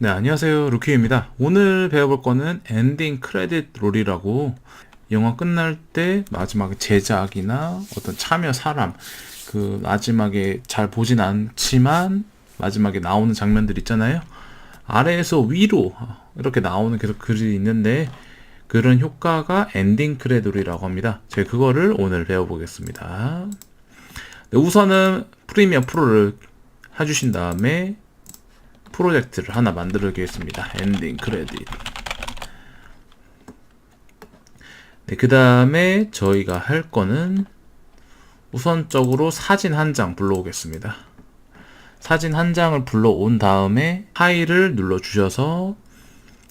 네, 안녕하세요. 루키입니다. 오늘 배워볼 거는 엔딩 크레딧 롤이라고 영화 끝날 때 마지막에 제작이나 어떤 참여 사람 그 마지막에 잘 보진 않지만 마지막에 나오는 장면들 있잖아요. 아래에서 위로 이렇게 나오는 계속 글이 있는데 그런 효과가 엔딩 크레딧이라고 합니다. 제가 그거를 오늘 배워보겠습니다. 네, 우선은 프리미엄 프로를 해주신 다음에 프로젝트를 하나 만들겠습니다. 엔딩 크레딧. 네, 그 다음에 저희가 할 거는 우선적으로 사진 한 장 불러오겠습니다. 사진 한 장을 불러온 다음에 파일을 눌러주셔서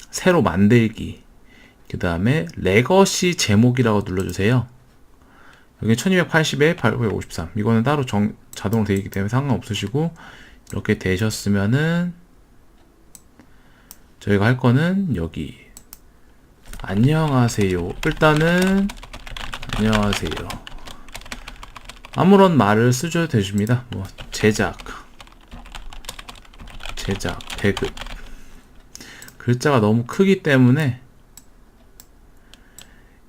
새로 만들기. 그 다음에 레거시 제목이라고 눌러주세요. 여기 1280에 853. 이거는 따로 정, 자동으로 되어 있기 때문에 상관없으시고, 이렇게 되셨으면은, 저희가 할 거는 여기 안녕하세요. 일단은 안녕하세요. 아무런 말을 쓰셔도 되십니다. 뭐 제작 제작 배급 글자가 너무 크기 때문에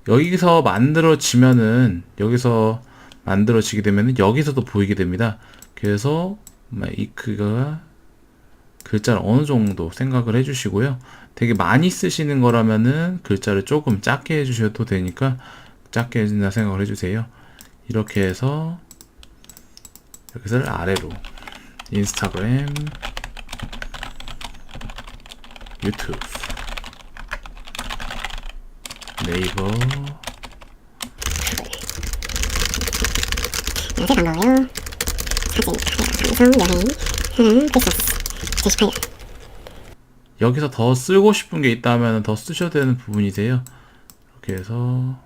여기서 만들어지면은 여기서 만들어지게 되면은 여기서도 보이게 됩니다. 그래서 이 크가 글자를 어느 정도 생각을 해주시고요. 되게 많이 쓰시는 거라면은 글자를 조금 작게 해주셔도 되니까 작게 해준다 생각을 해주세요. 이렇게 해서 여기서 아래로 인스타그램, 유튜브, 네이버, 안녕하세요 반가워요 사진 방송 여행 음 크리스마스 여기서 더 쓰고 싶은 게 있다면 더 쓰셔도 되는 부분이세요. 이렇게 해서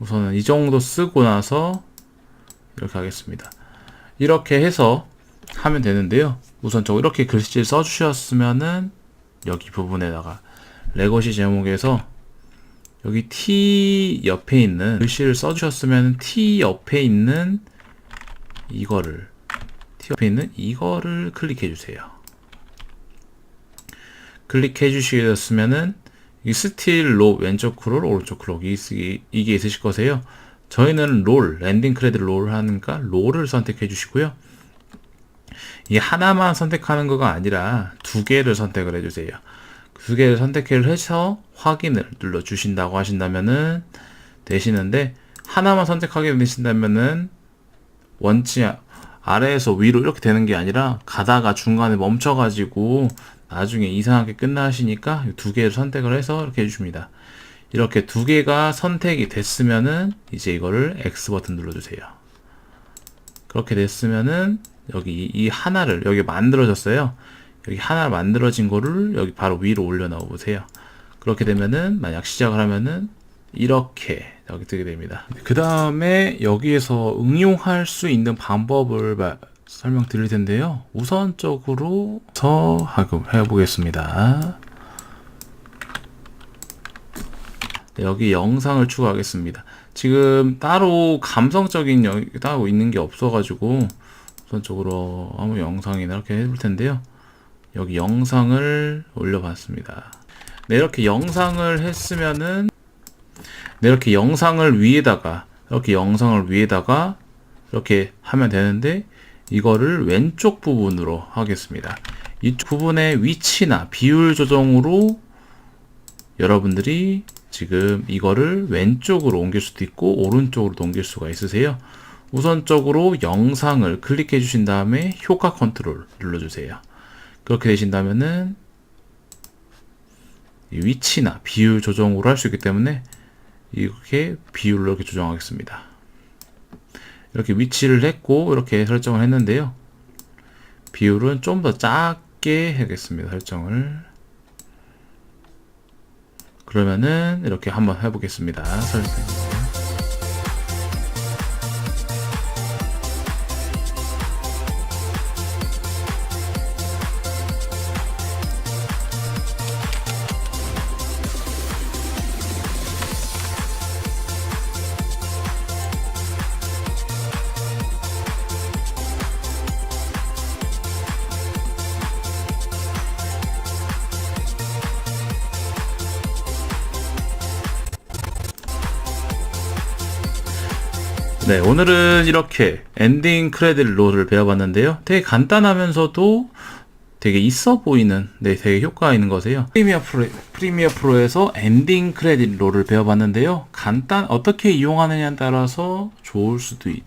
우선은 이 정도 쓰고 나서 이렇게 하겠습니다. 이렇게 해서 하면 되는데요. 우선 저 이렇게 글씨를 써주셨으면은 여기 부분에다가 레거시 제목에서 여기 T 옆에 있는 글씨를 써주셨으면 T 옆에 있는 이거를 T 옆에 있는 이거를 클릭해 주세요. 클릭해 주시겠으면은 이 스틸 로 왼쪽 크롤 오른쪽 크롤 이게, 이게 있으실 거세요. 저희는 롤 랜딩 크레딧 롤 하니까 롤을 선택해 주시고요. 이 하나만 선택하는 거가 아니라 두 개를 선택을 해 주세요. 두 개를 선택을 해서 확인을 눌러 주신다고 하신다면은 되시는데 하나만 선택하게 되신다면은 원치 아래에서 위로 이렇게 되는 게 아니라 가다가 중간에 멈춰 가지고 나중에 이상하게 끝나시니까 두 개를 선택을 해서 이렇게 해주십니다. 이렇게 두 개가 선택이 됐으면은 이제 이거를 X 버튼 눌러주세요. 그렇게 됐으면은 여기 이 하나를 여기 만들어졌어요. 여기 하나 만들어진 거를 여기 바로 위로 올려놓아 보세요. 그렇게 되면은 만약 시작을 하면은 이렇게 여기 뜨게 됩니다. 그 다음에 여기에서 응용할 수 있는 방법을 마- 설명 드릴 텐데요. 우선적으로 서 하고 해보겠습니다. 네, 여기 영상을 추가하겠습니다. 지금 따로 감성적인 여, 따로 있는 게 없어가지고 우선적으로 아무 영상이나 이렇게 해볼 텐데요. 여기 영상을 올려봤습니다. 네, 이렇게 영상을 했으면은 네, 이렇게 영상을 위에다가 이렇게 영상을 위에다가 이렇게 하면 되는데 이거를 왼쪽 부분으로 하겠습니다. 이쪽 부분의 위치나 비율 조정으로 여러분들이 지금 이거를 왼쪽으로 옮길 수도 있고 오른쪽으로 옮길 수가 있으세요. 우선적으로 영상을 클릭해 주신 다음에 효과 컨트롤 눌러 주세요. 그렇게 되신다면은 이 위치나 비율 조정으로 할 수 있기 때문에 이렇게 비율로 이렇게 조정하겠습니다. 이렇게 위치를 했고 이렇게 설정을 했는데요. 비율은 좀 더 작게 하겠습니다. 설정을 그러면은 이렇게 한번 해보겠습니다. 설정. 네, 오늘은 이렇게 엔딩 크레딧 롤을 배워봤는데요. 되게 간단하면서도 되게 있어 보이는, 네, 되게 효과가 있는 거세요. 프리미어 프로, 프리미어 프로에서 엔딩 크레딧 롤을 배워봤는데요. 간단, 어떻게 이용하느냐에 따라서 좋을 수도 있,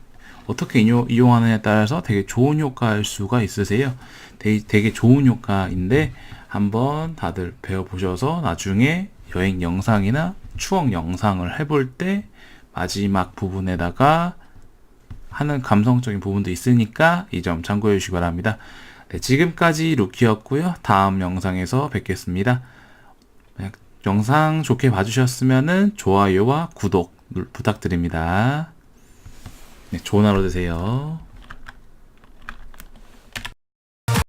어떻게 이용, 이용하느냐에 따라서 되게 좋은 효과일 수가 있으세요. 되게, 되게 좋은 효과인데, 한번 다들 배워보셔서 나중에 여행 영상이나 추억 영상을 해볼 때 마지막 부분에다가 하는 감성적인 부분도 있으니까 이 점 참고해 주시기 바랍니다. 네, 지금까지 루키였고요. 다음 영상에서 뵙겠습니다. 영상 좋게 봐주셨으면 좋아요와 구독 눌- 부탁드립니다. 네, 좋은 하루 되세요.